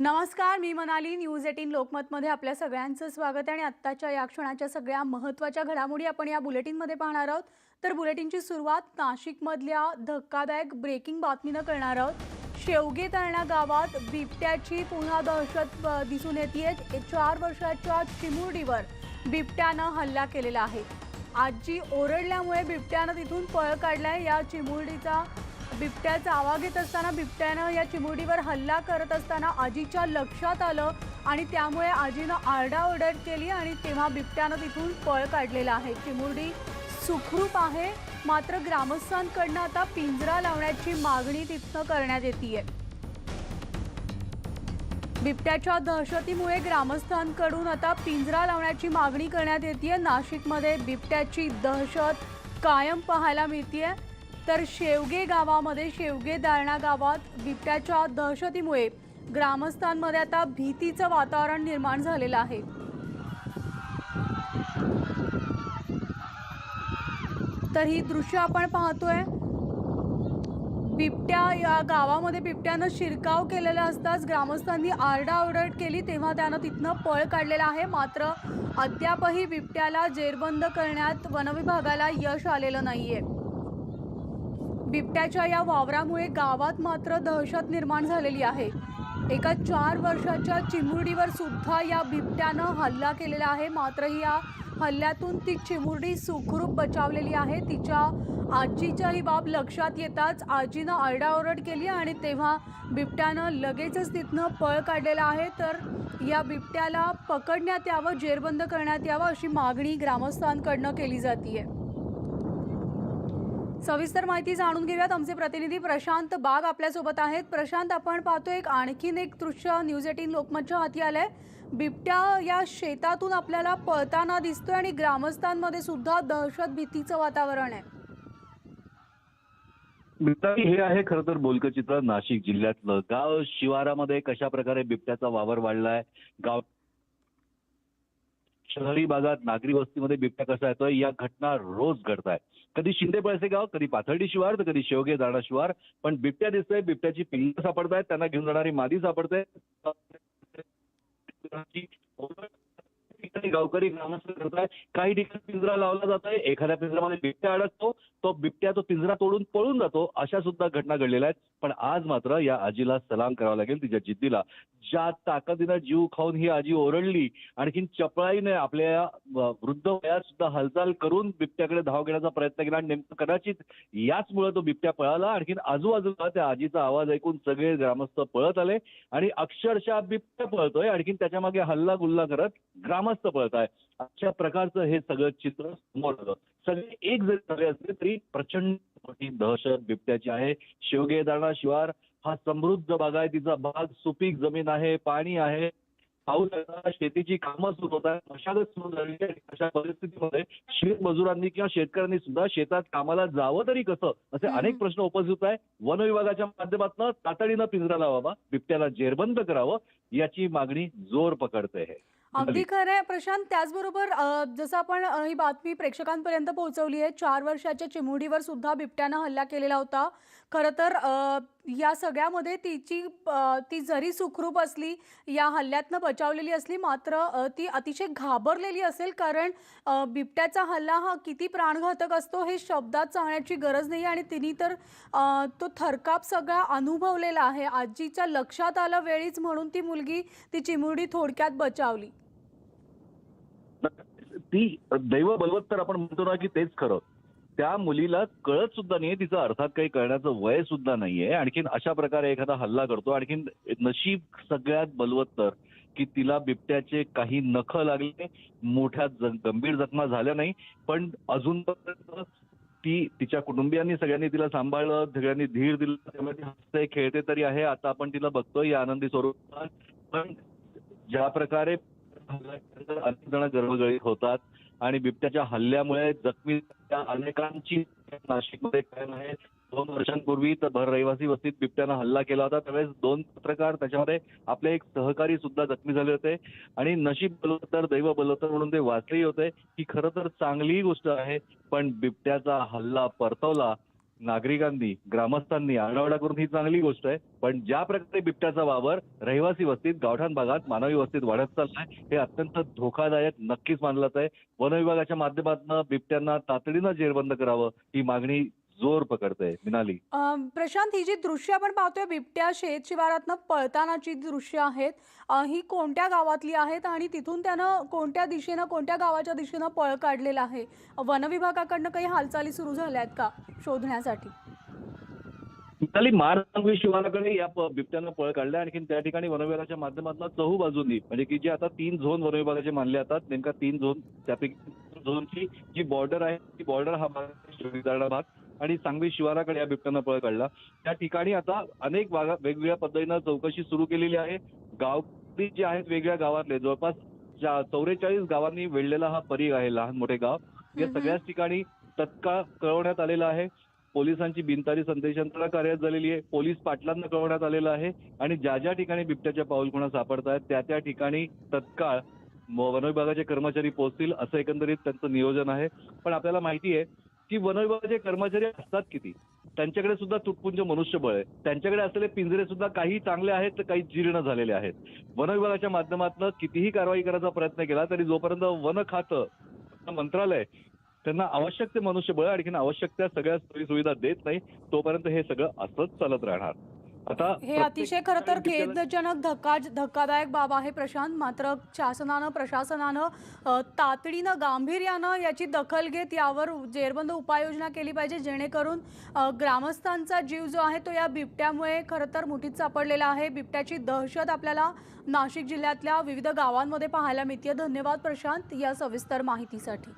नमस्कार मी Manali. News eighteen लोकमतमध्ये आपल्या सगळ्यांचं स्वागत आहे आणि आत्ताच्या या क्षणाच्या सगळ्या महत्त्वाच्या घडामोडी आपण या बुलेटिनमध्ये पाहणार आहोत. तर बुलेटिनची सुरुवात नाशिकमधल्या धक्कादायक ब्रेकिंग बातमीनं करणार आहोत. शेवगे तळणा गावात बिबट्याची पुन्हा दहशत दिसून येते चार वर्षाच्या चिमुरडीवर बिबट्यानं हल्ला केलेला आहे. आजी ओरडल्यामुळे बिबट्यानं तिथून पळ काढलाय. या चिमुरडीचा बिबट्याचा आवाज येत असताना बिबट्यानं या चिमुरडीवर हल्ला करत असताना आजीच्या लक्षात आलं आणि त्यामुळे आजीनं आरडाओरड केली आणि तेव्हा बिबट्यानं तिथून पळ काढलेला आहे. चिमुरडी सुखरूप आहे मात्र ग्रामस्थांकडनं आता पिंजरा लावण्याची मागणी तिथनं करण्यात येते बिबट्याच्या दहशतीमुळे ग्रामस्थांकडून आता पिंजरा लावण्याची मागणी करण्यात येते नाशिकमध्ये बिबट्याची दहशत कायम पाहायला मिळतीये. तर शेवगे गावामध्ये शेवगे दारणा गावात बिबट्याच्या दहशतीमुळे ग्रामस्थांमध्ये आता भीतीचं वातावरण निर्माण झालेलं आहे. तर ही दृश्य आपण पाहतोय. बिबट्या या गावामध्ये बिबट्यानं शिरकाव केलेला असताच ग्रामस्थांनी आरडाओरड केली तेव्हा त्यानं तिथनं पळ काढलेला आहे. मात्र अद्यापही बिबट्याला जेरबंद करण्यात वनविभागाला यश आलेलं नाहीये. बिबट्याच्या या वावरामुळे गावात मात्र दहशत निर्माण झालेली आहे. एका चार वर्षाच्या चिमुरडीवर सुद्धा या बिबट्यानं हल्ला केलेला आहे. मात्र या हल्ल्यातून ती चिमुरडी सुखरूप बचावलेली आहे. तिच्या आजीच्या ही बाब लक्षात येताच आजीनं आरडाओरड केली आणि तेव्हा बिबट्यानं लगेचच तिथनं पळ काढलेला आहे. तर या बिबट्याला पकडण्यात यावं जेरबंद करण्यात यावं अशी मागणी ग्रामस्थांकडनं केली जाते आहे सविस्तर माहिती जाणून घेऊयात. आमचे प्रतिनिधी प्रशांत बाग आपल्यासोबत आहेत. प्रशांत आपण पाहतो एक आणखीन एक दृश्य न्यूज एटीन लोकमतच्या हाती आलंय. बिबट्या या शेतातून आपल्याला पळताना दिसतोय आणि ग्रामस्थांमध्ये सुद्धा दहशत भीतीचं वातावरण आहे. हे आहे खरं तर बोलकं चित्र नाशिक जिल्ह्यातलं. गाव शिवारामध्ये कशा प्रकारे बिबट्याचा वावर वाढलाय गाव शहरी भागात नागरी वस्तीमध्ये बिबट्या कसा येतोय या घटना रोज घडत आहेत कधी शिंदे पळसे गाव कधी पाथर्डी शिवार तर कधी शेवगे दाणा शिवार. पण बिबट्या दिसतोय बिबट्याची पिंग सापडत आहेत त्यांना घेऊन जाणारी मादी सापडते. गावकरी ग्रामस्थ करताय काही ठिकाणी पिंजरा लावला जातोय. एखाद्या पिंजऱ्यामध्ये बिबट्या अडकतो तो बिबट्या तो पिंजरा तोडून पळून जातो. अशा सुद्धा घटना घडलेल्या आहेत. पण आज मात्र या आजीला सलाम करावा लागेल तिच्या जिद्दीला. ज्या ताकदीनं जीव खाऊन ही आजी ओरडली आणखीन चपळाईने आपल्या वृद्ध वयात सुद्धा हालचाल करून बिबट्याकडे धाव घेण्याचा प्रयत्न केला आणि नेमकं कदाचित याचमुळे तो बिबट्या पळाला. आणखीन आजूबाजूला त्या आजीचा आवाज ऐकून सगळे ग्रामस्थ पळत आले आणि अक्षरशः बिबट्या पळतोय. आणखीन त्याच्यामागे हल्ला गुल्ला करत ग्रामस्थ पळत आहे अशा प्रकारचं हे सगळं चित्र समोर आलं. सगळे एक जरी झाले असले तरी प्रचंड मोठी दहशत बिबट्याची आहे. शेवगे दाणा शिवार हा समृद्ध बागायतीचा भाग सुपीक जमीन आहे पाणी आहे. पाऊस शेतीची कामं सुरू होत आहेत. मशागत सुरू झालेली आहे. अशा परिस्थितीमध्ये शेत मजुरांनी किंवा शेतकऱ्यांनी सुद्धा शेतात कामाला जावं तरी कसं? असे. अनेक प्रश्न उपस्थित आहे वन विभागाच्या माध्यमातून तातडीनं पिंजरा लावावा. बिबट्याला जेरबंद करावं याची मागणी जोर पकडते हे. अगदी खरं आहे. प्रशांत त्याचबरोबर जसं आपण ही बातमी प्रेक्षकांपर्यंत पोहोचवली आहे चार वर्षाच्या चिमुरडीवर सुद्धा बिबट्यानं हल्ला केलेला होता. खरं तर या सगळ्यामध्ये तिची ती जरी सुखरूप असली या हल्ल्यातनं बचावलेली असली मात्र ती अतिशय घाबरलेली असेल कारण बिबट्याचा हल्ला हा किती प्राणघातक असतो हे शब्दात सांगण्याची गरज नाही आणि तिने तर तो थरकाप सगळा अनुभवलेला आहे. आजीच्या लक्षात आलं वेळीच म्हणून ती मुलगी ती चिमुरडी थोडक्यात बचावली. ती दैव बलवत्तर आपण म्हणतो ना की तेच खरं. त्या मुलीला कळत सुद्धा नाहीये तिचं अर्थात काही कळण्याचं वय सुद्धा नाहीये. आणखीन अशा प्रकारे एखादा हल्ला करतो. आणखीन नशीब सगळ्यात बलवत्तर की तिला बिबट्याचे काही नख लागले. मोठ्या गंभीर जखमा झाल्या नाही. पण अजूनपर्यंत ती तिच्या कुटुंबियांनी सगळ्यांनी तिला सांभाळलं सगळ्यांनी धीर दिला त्यामुळे ती हसते खेळते तरी आहे. आता आपण तिला बघतोय या आनंदी स्वरूपात. पण ज्या प्रकारे अनेक जण गर्भगळीत होतात आणि बिबट्याच्या हल्ल्यामुळे जखमी अनेकांची नाशिकमध्ये कायम आहे. दोन वर्षांपूर्वी तर भर रहिवासी वस्तीत बिबट्यानं हल्ला केला होता. त्यावेळेस दोन पत्रकार त्याच्यामध्ये आपले एक सहकारी सुद्धा जखमी झाले होते. आणि नशीब बलवत्तर दैव बलवत्तर म्हणून ते वाचलेही होते. ही खरं तर चांगलीही गोष्ट आहे. पण बिबट्याचा हल्ला परतवला नागरिकांनी ग्रामस्थांनी आरडाओरडा करून ही चांगली गोष्ट आहे. पण ज्या प्रकारे बिबट्याचा वावर रहिवासी वस्तीत गावठाण भागात मानवी वस्तीत वाढत चाललाय हे अत्यंत धोकादायक नक्कीच मानलं जात आहे वन विभागाच्या माध्यमातून बिबट्यांना तातडीनं जेरबंद करावं ही मागणी जोर पकडते मिनाली. प्रशांत ही जी दृश्य आपण पाहतोय बिबट्या शेत शिवारातनं पळतानाची दृश्य आहेत. ही कोणत्या गावातली आहेत आणि तिथून त्यानं कोणत्या दिशेनं कोणत्या गावाच्या दिशेनं पळ काढलेला आहे? वन विभागाकडनं काही हालचाली सुरू झाल्या आहेत का शोधण्यासाठी? मारसांगवी शिवाराकडे या प- बिबट्यानं पळ काढल्या. आणखी त्या ठिकाणी वनविभागाच्या माध्यमातून चहू बाजूंनी म्हणजे की जे आता तीन झोन वनविभागाचे मानले जातात नेमका तीन झोन त्यापैकी झोनची जी बॉर्डर आहे ती बॉर्डर हा भाग भाग. आणि सांगवी शिवाराकडे या बिबट्यानं पळ काढला. त्या ठिकाणी आता अनेक भागा वेगवेगळ्या पद्धतीनं चौकशी सुरू केलेली आहे. गावकरी जे आहेत वेगळ्या गावातले. जवळपास चौवेचाळीस गावांनी वेढलेला हा परीघ आहे लहान मोठे गाव. या. सगळ्याच ठिकाणी तत्काळ कळवण्यात आलेला आहे. पोलिसांची बिनतारी संदेश यंत्रणा कार्यरत झालेली आहे. पोलीस पाटलांना कळवण्यात आलेलं आहे. आणि ज्या ज्या ठिकाणी बिबट्याच्या पाऊलखुणा सापडत आहेत त्या त्या ठिकाणी तत्काळ म- वनविभागाचे कर्मचारी पोहोचतील असं एकंदरीत त्यांचं नियोजन आहे. पण आपल्याला माहिती आहे की वनविभागाचे कर्मचारी असतात किती? त्यांच्याकडे सुद्धा तुटपुंज मनुष्यबळ आहे. त्यांच्याकडे असलेले पिंजरे सुद्धा काही चांगले आहेत तर काही जीर्ण झालेले आहेत. वनविभागाच्या माध्यमातून कितीही कारवाई करायचा प्रयत्न केला तरी जोपर्यंत वन खातं मंत्रालय त्यांना आवश्यक ते मनुष्यबळ आणखीन आवश्यक त्या सगळ्या सोयी सुविधा देत नाही तोपर्यंत हे सगळं असंच चालत राहणार. आता हे अतिशय खरं तर खेदजनक धक्का धक्कादायक बाब आहे प्रशांत. मात्र शासनानं प्रशासनानं तातडीनं गांभीर्यानं याची दखल घेत यावर जेरबंद उपाययोजना केली पाहिजे जेणेकरून ग्रामस्थांचा जीव जो आहे तो या बिबट्यामुळे खरं तर मुठीत सापडलेला आहे. बिबट्याची दहशत आपल्याला नाशिक जिल्ह्यातल्या विविध गावांमध्ये पाहायला मिळते धन्यवाद प्रशांत या सविस्तर माहितीसाठी.